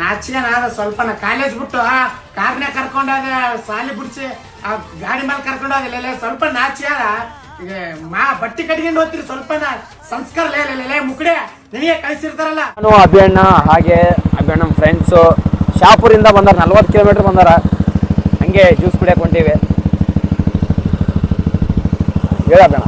ನಾಚಿಗೆ ಸ್ವಲ್ಪ ನಾ ಕಾಲೇಜ್ ಬಿಟ್ಟು ಕಾರ್ನೇ ಕರ್ಕೊಂಡಾಗ ಸಾಲಿ ಬಿಡ್ಸಿ ಆ ಗಾಡಿ ಮೇಲೆ ಕರ್ಕೊಂಡೋಗಲ್ಲ ಸ್ವಲ್ಪ ನಾಚಿಯಾರ ಈಗ ಮಾ ಬಟ್ಟಿ ಕಟ್ಕೊಂಡು ಹೋಗ್ತೀರಿ ಸ್ವಲ್ಪ ಸಂಸ್ಕಾರ ಲೇ ಲೇ, ಲೇ ಮುಕಡೆ. ನಿನಗೆ ಕಳಿಸಿರ್ತಾರಲ್ಲ. ನಾನು ಅಭಿಯಣ್ಣ ಹಾಗೆ ಅಭಿಯಣ್ಣ ಫ್ರೆಂಡ್ಸು ಶಾಪುರಿಂದ ಬಂದಾರ ನಲ್ವತ್ತು ಕಿಲೋಮೀಟ್ರ್ ಬಂದಾರ. ಹಂಗೆ ಜ್ಯೂಸ್ ಕುಡಿಯಕ್ಕೆ ಹೊಂಟೀವಿ. ಹೇಳ ಅಭಿಯಣ್ಣ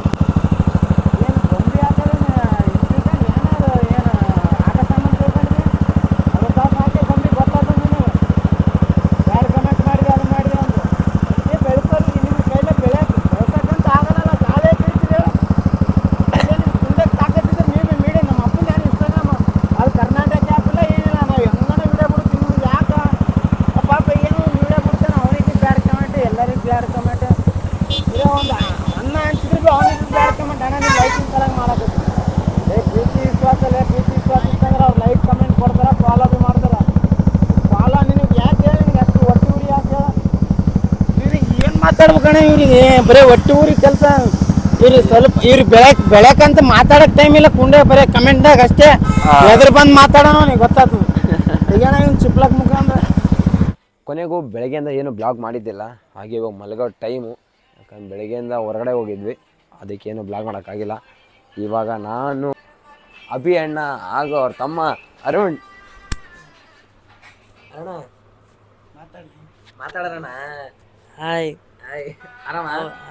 ಎಲ್ಲರಿಗೂ ಬ್ಯಾಡ್ ಕಮೆಂಟ್ ಇರೋ ಒಂದು ಅನ್ನ ಹಂಚಿದ್ರು ಬಿ ಅವನಿಗೆ ಬ್ಯಾಡ್ ಕಮೆಂಟ್ ಅಣ್ಣ ನೀವು ಲೈಕ್ ಸಲಂಗ್ ಮಾಡಕತ್ತಿ ಏ ಪ್ರೀತಿ ವಿಶ್ವಾಸ ಅಲ್ಲೇ ಪ್ರೀತಿ ವಿಶ್ವಾಸ ಇತ್ತಂದ್ರೆ ಅವ್ರು ಲೈಕ್ ಕಮೆಂಟ್ ಕೊಡ್ತಾರ ಫಾಲೋ ಬಿ ಮಾಡ್ತಾರ ಫಾಲೋ ನಿನಗೆ ಯಾಕೆ ಹೇಳಿ ನಿನಗೆ ಅಷ್ಟು ಒಟ್ಟು ಊರಿ ಯಾಕೆ ಹೇಳ ಇವ್ರಿಗೆ ಏನು ಮಾತಾಡ್ಬೇಕಣ್ಣ ಇವ್ರಿಗೆ. ಬರೀ ಒಟ್ಟು ಊರಿಗೆ ಕೆಲಸ. ಇವ್ರಿಗೆ ಸ್ವಲ್ಪ ಇವ್ರು ಬೆಳಕ್ ಬೆಳಕಂತ ಮಾತಾಡಕ್ ಟೈಮ್ ಇಲ್ಲ. ಕುಂಡೆ ಬರೀ ಕಮೆಂಟ್ದಾಗ ಅಷ್ಟೇ ಎದ್ರ ಬಂದು ಮಾತಾಡೋಣ ಅವ್ನಿಗೆ ಗೊತ್ತಾತು ಈಗ ಇವ್ನು ಚಿಪ್ಲಕ್ ಮುಖ ಅಂದ್ರೆ ಕೊನೆಗೂ ಬೆಳಗ್ಗೆಯಿಂದ ಏನು ಬ್ಲಾಗ್ ಮಾಡಿದ್ದಿಲ್ಲ. ಹಾಗೆ ಇವಾಗ ಮಲಗೋ ಟೈಮು ಯಾಕಂದ್ರೆ ಬೆಳಗ್ಗೆಯಿಂದ ಹೊರಗಡೆ ಹೋಗಿದ್ವಿ. ಅದಕ್ಕೇನು ಬ್ಲಾಗ್ ಮಾಡೋಕ್ಕಾಗಿಲ್ಲ. ಇವಾಗ ನಾನು ಅಭಿ ಅಣ್ಣ ಹಾಗೂ ಅವ್ರ ತಮ್ಮ ಅರುಣ್. ಅರುಣ ಮಾತಾಡೋಣ. ಹಾಯ್ ಆರಾಮ?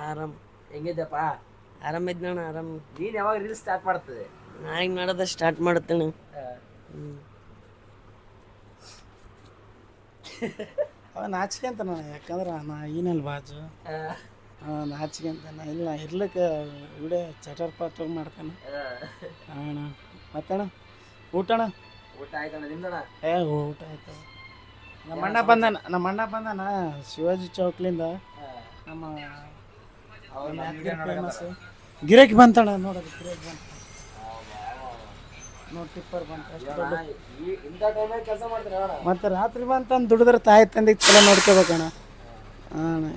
ಆರಾಮ್. ಹೆಂಗಿದ್ದಪ್ಪ ಆರಾಮಿದ್ನಣ್ಣ ಆರಾಮ್. ನೀನು ಯಾವಾಗ ರೀಲ್ಸ್ ಸ್ಟಾರ್ಟ್ ಮಾಡ್ತದೆ ನಾಳೆಗೆ ಮಾಡೋದ ಸ್ಟಾರ್ಟ್ ಮಾಡುತ್ತೇನೆ. ಅವ ನಾಚಿಕೆ ಅಂತ ನಾನು ಯಾಕಂದ್ರೆ ನಾ ಏನಲ್ ಬಾಜು. ನಾಚಿಕೆ ಅಂತ ನಾ ಇಲ್ಲ ಇರ್ಲಿಕ್ಕೆ ವಿಡಿಯೋ ಚಟರ್ ಪಾಟರ್ ಮಾಡ್ತಾನೆ ಅಣ್ಣ ಮತ್ತಣ್ಣ? ಊಟಣ ಊಟ ಆಯ್ತಣ್ಣ ನಿಮ್ದಣ್ಣ? ಏ ಊಟ ಆಯ್ತು. ನಮ್ಮ ಅಣ್ಣ ಬಂದಾನ ನಮ್ಮ ಅಣ್ಣ ಬಂದಾನ ಶಿವಾಜಿ ಚೌಕ್ಲಿಂದ. ನಮ್ಮ ಫೇಮಸ್ ಗಿರಾಕಿ ಬಂತಣ್ಣ ನೋಡೋದು ಗಿರಾಕಿ ಬಂತ. ನೋಡಿ ಟಿಪ್ಪರ್ ಬಂತ ಅಷ್ಟು ದೊಡ್ಡ ಮತ್ತೆ ರಾತ್ರಿ ಬಂತಂದು ದುಡಿದ್ರೆ ತಾಯಿ ತಂದೆಗೆ ಚಲೋ ನೋಡ್ಕೋಬೇಕಣ್ಣ. ಅಣ್ಣ.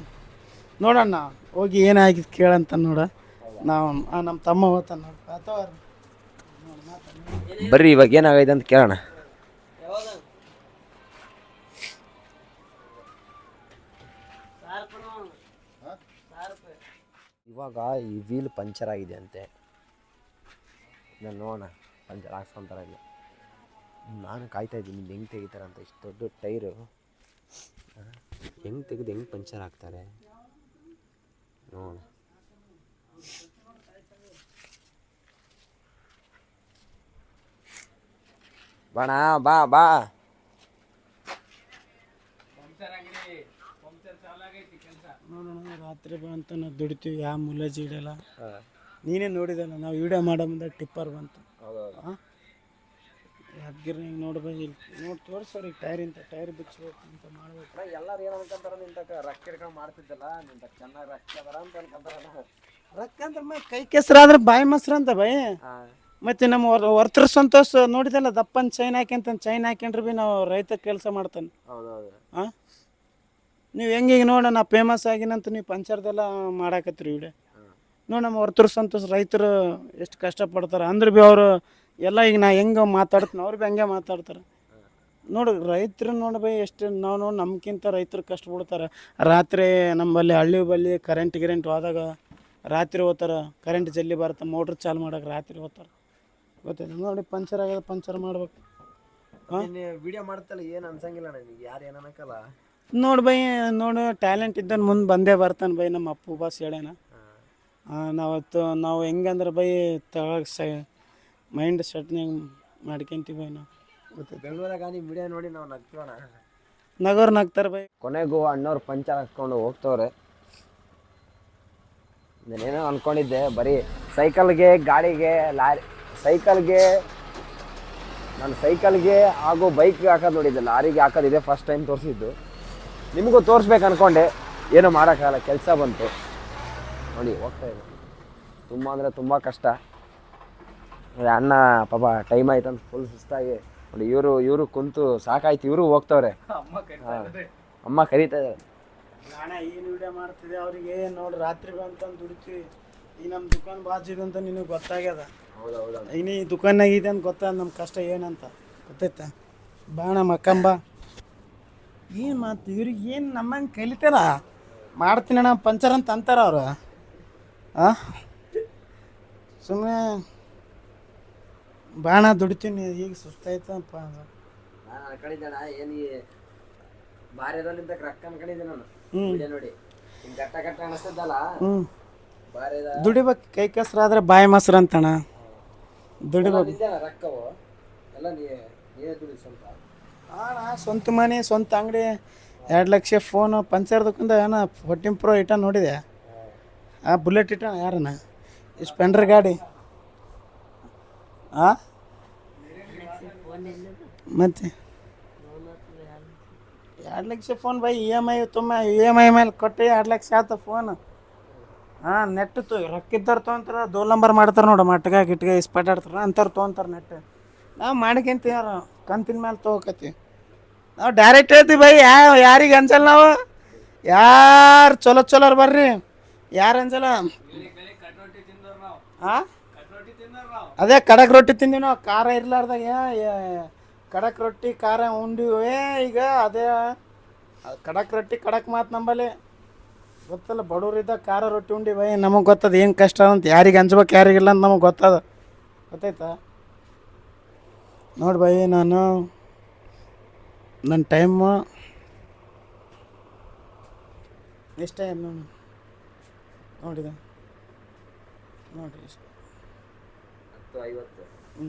ನೋಡಣ್ಣ ಹೋಗಿ ಏನಾಗಿದ್ ಕೇಳಂತ ನೋಡ. ನಾವು ನಮ್ಮ ತಮ್ಮ ಹೋತ ಅಥವಾ ಬರ್ರಿ ಇವಾಗ ಏನಾಗೈತೆ ಅಂತ ಕೇಳೋಣ. ಇವಾಗ ಈ ವೀಲ್ ಪಂಚರ್ ಆಗಿದೆ ಅಂತೆ. ನಾನು ನೋಡೋಣ. ಪಂಚರ್ ಹಾಕ್ಸ್ಕೊಂತಾರ ಇಲ್ಲ ನಾನು ಕಾಯ್ತಾ ಇದ್ದೀನಿ, ಹೆಂಗೆ ತೆಗಿತಾರೆ ಅಂತ. ಇಷ್ಟು ದೊಡ್ಡ ಟೈರು. ಹೆಂಗೆ ತೆಗೆದು ಹೆಂಗೆ ಪಂಚರ್ ಹಾಕ್ತಾರೆ? ನೋಡೋಣ. ಬಣ, ಬಾ ಬಾ ನೋಡೋಣ ರಾತ್ರಿ ಬಂತು ನಾವು ದುಡಿತೀವಿ ಯಾವ ಮುಲಾಜಿ ಇಡಲ್ಲ ನೀನೇ ನೋಡಿದಲ್ಲ ನಾವು ವಿಡಿಯೋ ಮಾಡೋ ಮುಂದೆ ಟಿಪ್ಪರ್ ಬಂತು ಹಾಂ? ಯಾದಗಿರಿ ನೋಡ್ಬೇಕು ಇಲ್ಲಿ ನೋಡಿ ತೋರಿಸೋರಿಗೆ ಟೈರ್ ಇಂತ ಟೈರ್ ಬಿಚ್ಚಬೇಕು ಅಂತ ಮಾಡ್ಬೇಕು. ಎಲ್ಲರೂ ಏನು ಅನ್ಕೊಂತಾರ ನಿಂತಕ ರೊಕ್ಕ ಹಿಡ್ಕೊಂಡು ಮಾಡ್ತಿದ್ದಲ್ಲ ನಿಂತ ಚೆನ್ನಾಗಿ ರೊಕ್ಕ ಅದರ ಅಂತ ಅನ್ಕೊಂತಾರ ರೊಕ್ಕ ಅಂದ್ರೆ ಮೈ ಕೈ ಕೆಸರಾದ್ರೆ ಬಾಯಿ ಮೊಸ್ರು ಅಂತ ಬೈ. ಮತ್ತೆ ನಮ್ಮ ವರ್ತರ ವರ್ತೃ ಸಂತೋಷ ನೋಡಿದಲ್ಲ ದಪ್ಪನ್ ಚೈನ್ ಹಾಕ್ಯಂತ ಚೈನ್ ಹಾಕ್ಯಂಡ್ರೆ ಬಿ ನಾವು ರೈತ ಕೆಲಸ ಮಾಡ್ತಾನೆ. ಹೌದೌದು. ಹಾಂ? ನೀವು ಹೆಂಗೆ ಈಗ ನೋಡಿ ನಾ ಫೇಮಸ್ ಆಗಿನಂತ ನೀವು ಪಂಚರ್ದೆಲ್ಲ ಮಾಡಾಕತ್ರಿ ವಿಡಿಯೋ ನೋಡಿ ನಮ್ಮ ಹೊರತರ ಸಂತೋಷ ರೈತರು ಎಷ್ಟು ಕಷ್ಟಪಡ್ತಾರೆ ಅಂದ್ರೆ ಭೀ ಅವರು ಎಲ್ಲ ಈಗ ನಾ ಹೆಂಗೆ ಮಾತಾಡ್ತೀನಿ ಅವ್ರು ಭೀ ಹಂಗೆ ಮಾತಾಡ್ತಾರೆ. ನೋಡು ರೈತರು ನೋಡಿ ಬೈ ಎಷ್ಟು ನಾವು ನೋಡಿ ನಮ್ಗಿಂತ ರೈತರು ಕಷ್ಟಪಡ್ತಾರೆ ರಾತ್ರಿ ನಮ್ಮಲ್ಲಿ ಹಳ್ಳಿ ಬಲ್ಲಿ ಕರೆಂಟ್ ಗಿರೆಂಟ್ ಹೋದಾಗ ರಾತ್ರಿ ಹೋಗ್ತಾರೆ ಕರೆಂಟ್ ಜಲ್ಲಿ ಬರುತ್ತೆ ಮೋಟ್ರ್ ಚಾಲು ಮಾಡಕ್ಕೆ ರಾತ್ರಿ ಹೋಗ್ತಾರೆ ಗೊತ್ತಿಲ್ಲ ನೋಡಿ ಪಂಚರ್ ಆಗ್ಯದ ಪಂಚರ್ ಮಾಡ್ಬೇಕು. ವಿಡಿಯೋ ಮಾಡ್ತಲ್ಲ ಏನು ಅನ್ಸಂಗಿಲ್ಲ ನನಗೆ, ಯಾರು ಏನು ಅನ್ನಕ್ಕಲ್ಲ ನೋಡಿ ಬೈ ನೋಡು ಟ್ಯಾಲೆಂಟ್ ಇದ್ದನ್ ಮುಂದೆ ಬಂದೇ ಬರ್ತಾನೆ ಬೈ ನಮ್ಮ ಅಪ್ಪು ಬಾಸ್ ಹೇಳ್ಯಾನ ನಾವತ್ತು ನಾವು ಹೆಂಗಂದ್ರೆ ಬೈ ತಳಗ ಸ ಮೈಂಡ್ ಸೆಟ್ನಾಗ ಮಾಡ್ಕೊಂತೀವಿ ಬೈ ನಾವು. ಬೆಂಗಳೂರಾಗ ವಿಡಿಯೋ ನೋಡಿ ನಾವು ನಗ್ತೀವಣ ನಗರ್ ನಗ್ತಾರೆ ಬೈ. ಕೊನೆಗೂ ಅಣ್ಣವ್ರು ಪಂಚರ್ ಹಾಕ್ಕೊಂಡು ಹೋಗ್ತವ್ರೆ. ನಾನೇನೋ ಅನ್ಕೊಂಡಿದ್ದೆ ಬರೀ ಸೈಕಲ್ಗೆ ಗಾಡಿಗೆ ಲಾರಿ ಸೈಕಲ್ಗೆ ನಾನು ಸೈಕಲ್ಗೆ ಹಾಗೂ ಬೈಕ್ಗೆ ಹಾಕೋದು ನೋಡಿದ್ದೆ ಲಾರಿಗೆ ಹಾಕೋದಿದೆ ಫಸ್ಟ್ ಟೈಮ್ ತೋರಿಸಿದ್ದು. ನಿಮಗೂ ತೋರಿಸ್ಬೇಕು ಅನ್ಕೊಂಡೆ. ಏನೂ ಮಾಡೋಕ್ಕಾಗಲ್ಲ ಕೆಲಸ ಬಂತು. ನೋಡಿ ಹೋಗ್ತಾ ಇದೆ. ತುಂಬ ಅಂದರೆ ತುಂಬ ಕಷ್ಟ. ಅಣ್ಣ ಪಾಪ ಟೈಮ್ ಆಯ್ತು ಅಂತ ಫುಲ್ ಸುಸ್ತಾಗಿ. ನೋಡಿ ಇವರು ಇವರು ಕುಂತು ಸಾಕಾಯ್ತು ಇವರು ಹೋಗ್ತವ್ರೆ. ಅಮ್ಮ ಕರೀತಾ ಇದ್ದಾರೆ. ಮಾಡ್ತಿದೆ ಏನು ವಿಡಿಯೋ ಮಾಡ್ತಿದ್ದೆ ಅವ್ರಿಗೆ? ನೋಡಿ ರಾತ್ರಿ ಬಂತಂದು ದುಡಿತೀವಿ ಈ ನಮ್ಮ ದುಕಾನ್ ಬಾಜು ಇದೆ ಅಂತ ನಿನಗೆ ಗೊತ್ತಾಗ್ಯದ? ಇನ್ನೀ ಇನ್ನು ಈ ದುಕಾನಾಗ ಇದೆ ಅಂತ ಗೊತ್ತ? ನಮ್ಮ ಕಷ್ಟ ಏನಂತ? ಗೊತ್ತೈತಾ ಬಾಣ ಮಕ್ಕಂಬ ಏನು ಮಾತು? ಇವ್ರಿಗೆ ಏನು ನಮ್ಮಂಗೆ ಕಲಿತಾರ? ಮಾಡ್ತೀನಿ ಅಣ್ಣ ಪಂಚರ್ ಅಂತ ಅಂತಾರ ಅವರು. ಆ? ಸುಮ್ಮನೆ ಬಾಣ ದುಡಿತೀನಿ ಈಗ ಸುಸ್ತಾಯ್ತಪ್ಪ. ನಾನು ಅನ್ಕೊಂಡಿದ್ದಣ ಏನು ಈ ಬಾರ್ಯದಲ್ಲಿದ್ದ ರೊಕ್ಕ ಅನ್ಕೊಂಡಿದ್ದೆ ನಾನು. ವಿಡಿಯೋ ನೋಡಿ. ಹಿಂಗ್ ಗಟ್ಟ ಗಟ್ಟ ಅನಿಸ್ತದಲ್ಲ ಹ್ಞೂ ಬಾರ್ಯದ ದುಡಿಬೇಕು ಕೈ ಕೆಸ್ರಾದ್ರೆ ಬಾಯಿ ಮೊಸರು ಅಂತಣ್ಣ. ದುಡಿಬೇಕು. ಇದ್ದೇನ ರೊಕ್ಕವು? ಎಲ್ಲ ನೀ ನೀವೇ ದುಡಿ ಸ್ವಲ್ಪ. ಸ್ವಂತ ಮನೆ, ಸ್ವಂತ ಅಂಗಡಿ, ಎರಡು ಲಕ್ಷ ಫೋನು ಪಂಚರ್ ದುಕಂದ ಏನ ಫೋರ್ಟೀನ್ ಪ್ರೋ ಇಟ್ಟ ನೋಡಿದೆ. ಆ ಬುಲೆಟ್ ಇಟ್ಟ ಯಾರನ ಸ್ಪೆಂಡರ್ ಗಾಡಿ. ಆ? ಮತ್ತೆ? ಎರಡು lakh phone by E M I ತುಂಬ ಇ ಎಂ ಐ ಮೇಲೆ ಕೊಟ್ಟು ಎರಡು ಲಕ್ಷ ಆಯ್ತು ಫೋನ್ ಹಾಂ ನೆಟ್ ತು ರೊಕ್ಕ ಇದ್ದವ್ರು ತೊಗೊಂತಾರ ದೋಲ್ ನಂಬರ್ ಮಾಡ್ತಾರೆ ನೋಡು ಮಟ್ಗ ಗಿಟ್ಗ ಇಸ್ಪಾಟ್ ಆಡ್ತಾರ, ಅಂಥವ್ರು ತೊಗೊಂತಾರೆ ನೆಟ್ ನಾವು ಮಾಡ್ಕೊಂತೀವಿ ಯಾರು ಕಂತಿನ ಮೇಲೆ ತೊಗೋಕತ್ತೀವಿ. ನಾವು ಡೈರೆಕ್ಟ್ ಹೇಳ್ತೀವಿ ಬೈ, ಯಾ, ಯಾರಿಗೆ ಅನ್ಸಲ್ಲ ನಾವು? ಯಾರು ಚಲೋ ಚಲೋರು ಬರ್ರಿ. ಯಾರು ಅನ್ಸಲ್ಲ ಹಾಂ ಅದೇ ಖಡಕ್ ರೊಟ್ಟಿ ತಿಂದೀವಿ ನಾವು, ಖಾರ ಇರ್ಲಾರ್ದಾಗ ಖಡಕ್ ರೊಟ್ಟಿ, ಖಾರ ಉಂಡಿವೆ ಈಗ ಅದೇ ಖಡಕ್ ರೊಟ್ಟಿ ಖಡಕ್ ಮಾತು ನಂಬಲ್ಲಿ. ಗೊತ್ತಲ್ಲ ಬಡವರಿದ್ದಾಗ ಖಾರ ರೊಟ್ಟಿ, ಉಂಡಿ, ಬೈ, ನಮಗೆ ಗೊತ್ತದ ಏನು ಕಷ್ಟ ಅಂತ, ಯಾರಿಗೆ ಅನ್ಸ್ಬೇಕು ಯಾರಿಗಿಲ್ಲ ಅಂತ ನಮಗೆ ಗೊತ್ತದ. ಗೊತ್ತಾಯ್ತಾ? ನೋಡಿ ಬೈ, ನಾನು ನನ್ನ ಟೈಮು ಎಷ್ಟು ಟೈಮ್ ನಾನು ನೋಡಿದ. ನೋಡಿ ಎಷ್ಟು. ಹ್ಞೂ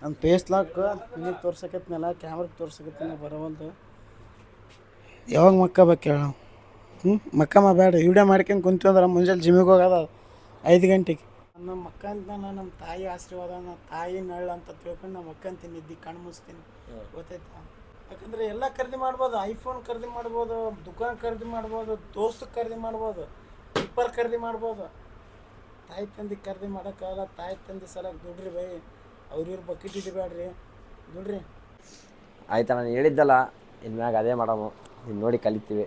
ನನ್ನ ಪೇಸ್ ಲಾಕ್ ನಿನಗೆ ತೋರ್ಸಕತ್ನಲ್ಲ ಕ್ಯಾಮ್ರಾಗೆ ತೋರ್ಸಕತ್ತೀನಿ ಬರವಲ್ದು. ಯಾವಾಗ ಮಕ್ಕಬೇಕು ಹೇಳ ಹ್ಞೂ ಮಕ್ಕಮ್ಮ ಬೇಡ ವೀಡಿಯೋ ಮಾಡ್ಕೊಂಡು ಕುಂತೀವಂದ್ರೆ ಮುಂಜಾನೆ ಜಿಮ್ಮಿಗೆ ಹೋಗೋದ. ಐದು ಗಂಟೆಗೆ. ನಮ್ಮ ಅಕ್ಕಂತ ನಮ್ಮ ತಾಯಿ ಆಶೀರ್ವಾದ ನಮ್ಮ ತಾಯಿ ನಳ್ಳ ಅಂತ ತಿಳ್ಕೊಂಡು ನಮ್ಮ ಅಕ್ಕಂತೀನಿ ನಿದ್ದೆ ಕಣ್ಣು ಮುಚ್ತೀನಿ. ಗೊತ್ತಾಯ್ತಾ? ಯಾಕಂದರೆ ಎಲ್ಲ ಖರೀದಿ ಮಾಡ್ಬೋದು ಐಫೋನ್ ಖರೀದಿ ಮಾಡ್ಬೋದು ದುಕಾನ್ ಖರೀದಿ ಮಾಡ್ಬೋದು ದೋಸ್ತ ಖರೀದಿ ಮಾಡ್ಬೋದು ಟಿಪ್ಪರ್ ಖರೀದಿ ಮಾಡ್ಬೋದು. ತಾಯಿ ತಂದೆ ಖರೀದಿ ಮಾಡೋಕ್ಕಾಗಲ್ಲ ತಾಯಿ ತಂದೆ ಸಲಕ್ಕೆ ದುಡ್ರಿ ಬೈ ಅವ್ರಿವ್ರ ಬಕೆಟ್ ಇಡಬೇಡ್ರಿ ದುಡ್ರಿ. ಆಯ್ತ ನಾನು ಹೇಳಿದ್ದಲ್ಲ ಇನ್ಮ್ಯಾಗ ಅದೇ ಮಾಡಮು. ನೀನು ನೋಡಿ ಕಲಿತೀವಿ.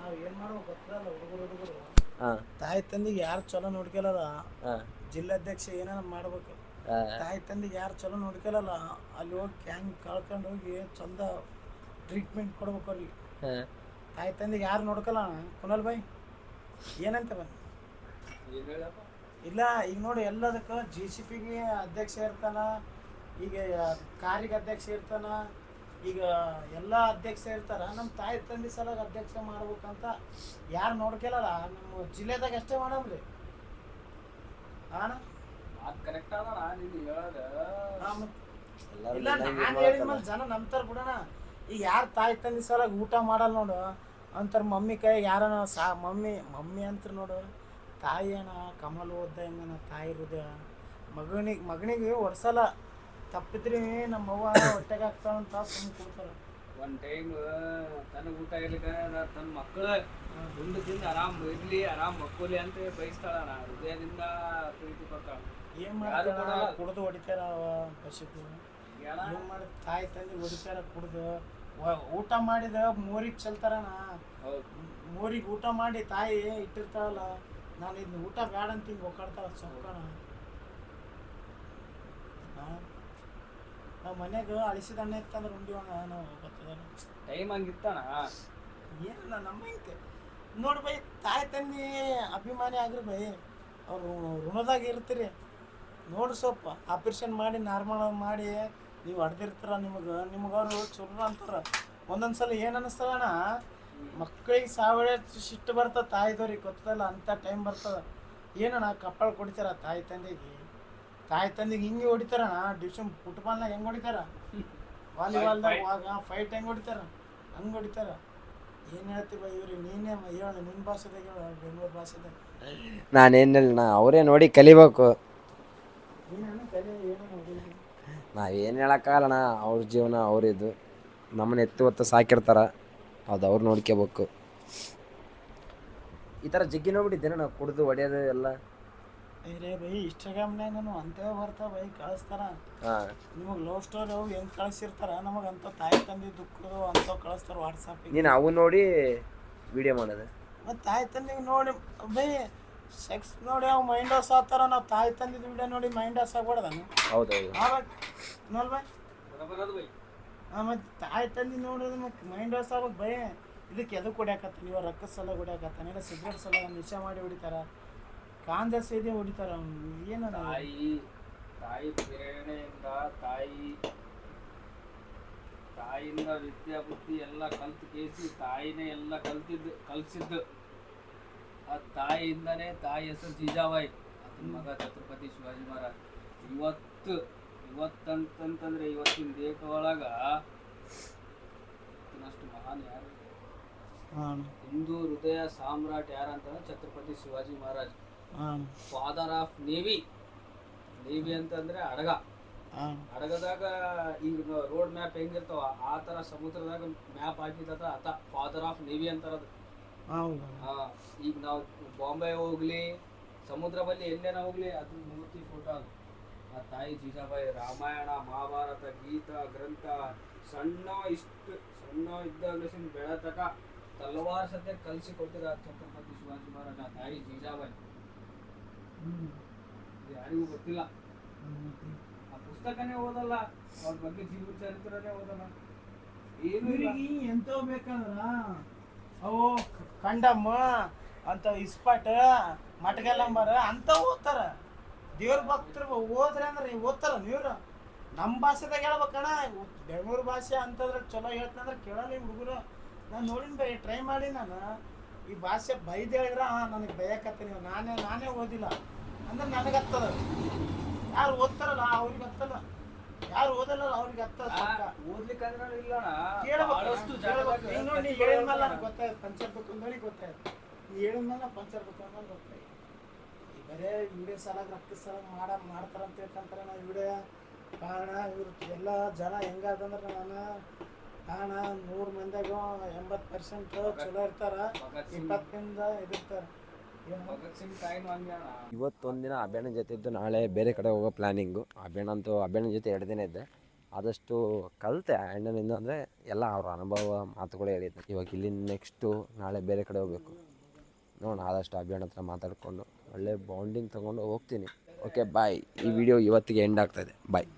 ನಾವು ಏನು ಮಾಡೋ ಗೊತ್ತಲ್ಲ ಹುಡುಗರು ಹುಡುಗರು. ತಾಯಿ ತಂದಿಗೆ ಯಾರು ಚಲೋ ನೋಡ್ಕೊಳಲ್ಲ ಜಿಲ್ಲಾಧ್ಯಕ್ಷ ಏನಾರ ಮಾಡ್ಬೇಕು. ತಾಯಿ ತಂದಿಗೆ ಯಾರು ಚಲೋ ನೋಡ್ಕೊಳಲ್ಲ ಅಲ್ಲಿ ಹೋಗಿ ಕ್ಯಾಂಗ್ ಕಳ್ಕೊಂಡು ಹೋಗಿ ಚಂದ ಟ್ರೀಟ್ಮೆಂಟ್ ಕೊಡ್ಬೇಕು ಅವ್ರಿಗೆ ತಾಯಿ ತಂದಿಗೆ ಯಾರು ನೋಡ್ಕೊಲ್ಲ ಕುನಲ್ ಬಾಯ್ ಏನಂತ ಇಲ್ಲ ಈಗ ನೋಡಿ ಎಲ್ಲದಕ್ಕೆ ಜಿ ಸಿ ಪಿಗೆ ಅಧ್ಯಕ್ಷ ಇರ್ತಾನ ಈಗ ಕಾರಿಗೆ ಅಧ್ಯಕ್ಷ ಇರ್ತಾನ ಈಗ ಎಲ್ಲ ಅಧ್ಯಕ್ಷ ಇರ್ತಾರ ನಮ್ಮ ತಾಯಿ ತಂದೆ ಸಲ ಅಧ್ಯಕ್ಷ ಮಾಡ್ಬೇಕಂತ ಯಾರು ನೋಡ್ಕೊಳಲ್ಲ ನಮ್ಮ ಜಿಲ್ಲೆದಾಗ ಅಷ್ಟೇ ಮಾಡಮ್ರಿ ಅಣ್ಣ? ಕರೆಕ್ಟ್ ನೀನು ಹೇಳೋದು. ಹಾ, ಮತ್ತ್. ಇಲ್ಲ ನಾನು ಹೇಳಿದ್ಮೇಲೆ ಜನ ನಂಬ್ತಾರ ಬಿಡೋಣ. ಈಗ ಯಾರು ತಾಯಿ ತಂದೆ ಸಲ ಊಟ ಮಾಡಲ್ಲ ನೋಡು ಅಂತಾರ ಮಮ್ಮಿ ಕೈ ಯಾರನ ಸಾ ಮಮ್ಮಿ ಮಮ್ಮಿ ಅಂತ ನೋಡು. ತಾಯಿ ಅಣ್ಣ ಕಮಲ್ ಓದ್ದ ಹೆಂಗನ ತಾಯಿ ಹೃದಯ. ಮಗನಿಗೆ ಮಗನಿಗೆ ಒಡ್ಸಲ್ಲ ತಪ್ಪಿದ್ರಿ ನಮ್ಮವ್ವ ಹೊಟ್ಟೆಗೆ ಹಾಕ್ತಾಳಂತ ಸುಮ್ಮನೆ ಕೊಡ್ತಾರೆ ಒಂದು ಟೈಮ್ ತನಗೆ ಊಟ ಇರ್ಲಿಕ್ಕ ತನ್ನ ಮಕ್ಕಳು ಉಂಡು ತಿಂದು ಆರಾಮ್ ಇರ್ಲಿ ಆರಾಮ್ ಮಕ್ಕಳಿ ಅಂತ ಬಯಸ್ತಾಳ. ಹೃದಯದಿಂದ ಪ್ರೀತಿ ಕೊಡ್ತಾಳ ಏನು ಮಾಡ್ತಾರ ಕುಡ್ದು ಹೊಡಿತಾರ ಅವ ಪಶುಗಳು ಏನ? ಮಾಡಿ ತಾಯಿ ತಂದೆ ಹೊಡಿತಾರ ಕುಡ್ದು. ಊಟ ಮಾಡಿದ ಮೋರಿಗೆ ಚೆಲ್ತಾರಣ. ಮೋರಿಗೆ ಊಟ ಮಾಡಿ ತಾಯಿ ಇಟ್ಟಿರ್ತಾಳಲ್ಲ ನಾನು ಇದನ್ನ ಊಟ ಬೇಡ ಅಂತ ಹಿಂಗೆ ಒಕ್ಕಾಡ್ತಾಳ ಸೊಕ್ಕಣ ನಾವು ಮನೆಗೆ ಅಳಿಸಿದ ಅಣ್ಣ ಇತ್ತಂದ್ರೆ ಉಂಡಿವಣ ನಾವು ಗೊತ್ತದಲ್ಲ ಟೈಮ್ ಹಂಗಿತ್ತಣ ಏನಿಲ್ಲ ನಮ್ಮ ಐತೆ ನೋಡಿ ಬೈ ತಾಯಿ ತಂದೆ ಅಭಿಮಾನಿ ಆಗ್ರಿ ಬೈ ಅವ್ರು ಋಣದಾಗ ಇರ್ತೀರಿ. ನೋಡಿ ಸ್ವಲ್ಪ ಆಪರೇಷನ್ ಮಾಡಿ ನಾರ್ಮಲ್ ಮಾಡಿ ನೀವು ಹೊಡೆದಿರ್ತಾರ ನಿಮಗೆ. ನಿಮಗೆ ಅವರು ಚುರ್ರ ಅಂತಾರೆ. ಒಂದೊಂದು ಸಲ ಏನು ಅನ್ನಿಸ್ತದಣ್ಣ ಮಕ್ಕಳಿಗೆ ಸಾವಿರ ಸಿಟ್ಟು ಬರ್ತದೆ ತಾಯಿದವ್ರಿಗೆ ಗೊತ್ತದಲ್ಲ ಅಂಥ ಟೈಮ್ ಬರ್ತದೆ. ಏನಣ್ಣ ಕಪ್ಪಳ ಕೊಡ್ತಾರ ತಾಯಿ ತಂದೆಗೆ ತಾಯಿ ತಂದಿಗೆ ಹಿಂಗೆ ಹೊಡಿತಾರ ಡಿವಿಷನ್ ಫುಟ್ಬಾಲ್ನಾಗ ಹೆಂಗೆ ಹೊಡಿತಾರ? ವಾಲಿಬಾಲ್ದಾಗ ಫೈಟ್ ಹೆಂಗೆ ಹೊಡಿತಾರ? ಹಂಗೆ ಹೊಡಿತಾರ. ಏನು ಹೇಳ್ತೀವ ಇವ್ರಿ ನೀನೇ ಹೇಳ ನಿನ್ನ ಭಾಷೆದಾಗ ಬೆಂಗ್ಳೂರು ಬೆಂಗಳೂರು ಭಾಷೆದಾಗ. ನಾನೇನು ಹೇಳಣ್ಣ ಅವರೇ ನೋಡಿ ಕಲಿಬೇಕು. ನೀನು ಏನು ಏನೋ ನಾವೇನು ಹೇಳೋಕ್ಕಾಗಲ್ಲಣ್ಣ ಅವ್ರ ಜೀವನ ಅವರಿದ್ದು ನಮ್ಮನ್ನ ಎತ್ತು ಹೊತ್ತು ಸಾಕಿರ್ತಾರ ಅದು ಅವ್ರು ನೋಡ್ಕೋಬೇಕು ಈ ಥರ ಜಗ್ಗಿ ನೋಡ್ಬಿಟ್ಟಿದ್ದೇನೆ ನಾವು ಕುಡಿದು ಹೊಡೆಯೋದು ಎಲ್ಲ. ಏರೇ ಬೈ ಇನ್ಸ್ಟಾಗ್ರಾಮ್ನಾಗನು ಅಂತೇ ಬರ್ತಾವ ಬೈ ಕಳಿಸ್ತಾರ. ನಿಮಗೆ ಲವ್ ಸ್ಟೋರಿ ಅವು ಹೆಂಗೆ ಕಳಿಸಿರ್ತಾರ ನಮಗೆ ಅಂತ ತಾಯಿ ತಂದೆ ದುಃಖದು ಅಂಥವು ಕಳಿಸ್ತಾರ ವಾಟ್ಸಪ್ ನೀನು ಅವು ನೋಡಿ ವಿಡಿಯೋ ಮಾಡೋದು. ಮತ್ತು ತಾಯಿ ತಂದೆಗೆ ನೋಡಿ ಬೈ ಸೆಕ್ಸ್ ನೋಡಿ ಅವು ಮೈಂಡ್ ವಾಸ್ ಆಗ್ತಾರ ನಾವು ತಾಯಿ ತಂದಿದ್ದು ವಿಡಿಯೋ ನೋಡಿ ಮೈಂಡ್ ವಾಸ್ ಆಗ್ಬಾರ್ದಾನು ಹೌದೌದು. ನೋಡ್ ಬೈ. ಹಾಂ ಆ ತಾಯಿ ತಂದೆ ನೋಡೋದು ಮತ್ತೆ ಮೈಂಡ್ ವಾಸ್ ಆಗೋದು ಬೈ. ಇದಕ್ಕೆ ಎದಕ್ಕೆ ಹೊಡ್ಯಾಕತ್ತಾನ ನೀವು ರೊಕ್ಕದ ಸಲ ಹೊಡ್ಯಾಕತ್ತಾನ ಇಲ್ಲ ಸಿಗರೇಟ್ ಸಲ ನಿಶಾ ಮಾಡಿ ಹೊಡಿತಾರ? ಕಾಂದ ಇದೆ ಹೊಡಿತಾರ ಏನದ ತಾಯಿ ತಾಯಿ ಪ್ರೇರಣೆಯಿಂದ ತಾಯಿ ತಾಯಿಯಿಂದ ವಿದ್ಯಾ ಬುದ್ಧಿ ಎಲ್ಲ ಕಲ್ತು ಕೇಸಿ ತಾಯಿನೇ ಎಲ್ಲ ಕಲ್ತಿದ್ದು ಕಲ್ಸಿದ್ದು. ಆ ತಾಯಿಯಿಂದನೇ ತಾಯಿ ಹೆಸರು ಜೀಜಾಬಾಯಿ. ಅದನ್ನ ಮಗ ಛತ್ರಪತಿ ಶಿವಾಜಿ ಮಹಾರಾಜ್. ಇವತ್ತು ಇವತ್ತಂತಂತಂದ್ರೆ ಇವತ್ತಿನ ದೇಹ ಒಳಗ ಇವತ್ತಿನಷ್ಟು ಮಹಾನ್ ಯಾರು? ಹಿಂದೂ ಹೃದಯ ಸಾಮ್ರಾಟ್ ಯಾರಂತಂದ್ರೆ Chhatrapati Shivaji Maharaj. Father of navy navy ಅಂತಂದ್ರೆ ಅಡಗ ಹಡಗದಾಗ ಅಡಗದಾಗ ಈಗ ರೋಡ್ ಮ್ಯಾಪ್ ಹೆಂಗಿರ್ತಾವ ಆ ತರ ಸಮುದ್ರದಾಗ ಮ್ಯಾಪ್ ಹಾಕಿದ ಆತ ಫಾದರ್ ಆಫ್ ನೇವಿ ಅಂತಾರದು. ಈಗ ನಾವು ಬಾಂಬೆ ಹೋಗ್ಲಿ ಸಮುದ್ರ ಬಲ್ಲಿ ಎಲ್ಲೇನ ಹೋಗ್ಲಿ ಅದ್ರ ಮೂರ್ತಿ ಫೋಟೋ ಅದು. ಆ ತಾಯಿ ಜೀಜಾಬಾಯಿ ರಾಮಾಯಣ ಮಹಾಭಾರತ ಗೀತಾ ಗ್ರಂಥ ಸಣ್ಣ ಇಷ್ಟು ಸಣ್ಣ ಇದ್ದಾಗ ಬೆಳತಕ ತಲವಾರ್ ಸತೆ ಕಲಿಸಿ ಕೊಟ್ಟಿದ ಛತ್ರಪತಿ ಶಿವಾಜಿ ಮಹಾರಾಜ ತಾಯಿ ಜೀಜಾಬಾಯಿ. ಯಾರಿಗೂ ಗೊತ್ತಿಲ್ಲ. ಆ ಪುಸ್ತಕನೇ ಓದಲ್ಲ, ಅವ್ರ ಬಗ್ಗೆ ಜೀವ ಚರಿತ್ರನೇ ಓದಲ್ಲ. ಏನು ಇಲ್ಲ. ಇವ್ರಿಗೆ ಎಂತ ಬೇಕಂದ್ರ? ಅವು ಕಂಡಮ್ಮ ಅಂತ ಇಸ್ಪಾಟ, ಮಟಗಲಂಬರ ಅಂತ ಓದ್ತಾರ. ದೇವ್ರ ಭಕ್ತರು ಓದ್ರಿ ಅಂದ್ರೆ ಓದ್ತಾರ ನೀವ್ರು? ನಮ್ಮ ಭಾಷೆದಾಗ ಹೇಳ್ಬೇಕಣ್ಣ, ಬೆಂಗಳೂರು ಭಾಷೆ ಅಂತಂದ್ರೆ ಚಲೋ ಹೇಳ್ತಂದ್ರೆ ಕೇಳಲ್ಲ ಈ ಹುಡುಗರು. ನಾನು ನೋಡಿನ ಬೈ ಟ್ರೈ ಮಾಡಿ ನಾನು. ಈ ಭಾಷೆ ಬೈದ ಹೇಳಿದ್ರ ನನಗೆ ಬೈಯಕತ್ತೀನಿ ನಾನೇ ನಾನೇ ಓದಿಲ್ಲ. ಅಂದ್ರೆ ನನಗೆ ಹತ್ತದ. ಯಾರು ಓದ್ತಾರಲ್ಲ ಅವ್ರಿಗೆ ಹತ್ತಲ್ಲ. ಯಾರು ಓದಲ್ಲ ಅವ್ರಿಗೆ ಹತ್ತದ. ಓದ್ಲಿಕ್ಕಂದ್ರೆ ಕೇಳ್ಬೇಕು, ಈಗ ನೋಡಿ, ನೀ ಹೇಳಿದ್ಮೇಲೆ ನನಗೆ ಗೊತ್ತಾಯ್ತು ಪಂಚರ್ ಬುಕ್ ಅಂದೋಳಿ ಗೊತ್ತಾಯ್ತು. ನೀ ಹೇಳಿದ್ಮೇಲೆ ಪಂಚರ್ ಬೇಕು ಅಂದ್ರೆ ಗೊತ್ತಾಯ್ತು. ಬರೇ ವಿಡಿಯೋ ಸಾಲಾಗ ರೊಕ್ಕ ಸಲ ಮಾಡ ಮಾಡ್ತಾರಂತ ಅಂತ ಹೇಳ್ಕೊಂತಾರೆ ನಾವು ವಿಡಿಯೋ ಕಾರಣ ಇವ್ರು ಎಲ್ಲ ಜನ ಹೆಂಗಾದಂದ್ರೆ ನಾನು? ಕಾರಣ ನೂರು ಮಂದಿಯಾಗ ಎಂಬತ್ತು ಪರ್ಸೆಂಟ್ ಚಲೋ ಇರ್ತಾರ ಇಪ್ಪತ್ತಿಂದ ಇದಿರ್ತಾರ ತಾಯಿನೂ ಇವತ್ತೊಂದಿನ ಅಭಿಯಾನ ಜೊತೆ ಇದ್ದು ನಾಳೆ ಬೇರೆ ಕಡೆ ಹೋಗೋ ಪ್ಲ್ಯಾನಿಂಗು ಅಭಿಯಾನ ಅಂತೂ ಅಭಿಯಾನ ಜೊತೆ ಎರಡು ದಿನ ಇದ್ದೆ. ಆದಷ್ಟು ಕಲಿತೆ ಅಣ್ಣನಿಂದ ಅಂದರೆ ಎಲ್ಲ ಅವ್ರ ಅನುಭವ ಮಾತುಗಳು ಹೇಳಿದ್ದೆ. ಇವಾಗ ಇಲ್ಲಿ ನೆಕ್ಸ್ಟು ನಾಳೆ ಬೇರೆ ಕಡೆ ಹೋಗಬೇಕು. ನೋಡೋಣ ಆದಷ್ಟು ಅಭಿಯಾನ ಹತ್ರ ಮಾತಾಡಿಕೊಂಡು ಒಳ್ಳೆ ಬಾಂಡಿಂಗ್ ತೊಗೊಂಡು ಹೋಗ್ತೀನಿ. ಓಕೆ ಬಾಯ್ ಈ ವಿಡಿಯೋ ಇವತ್ತಿಗೆ ಎಂಡ್ ಆಗ್ತಾಯಿದೆ ಬಾಯ್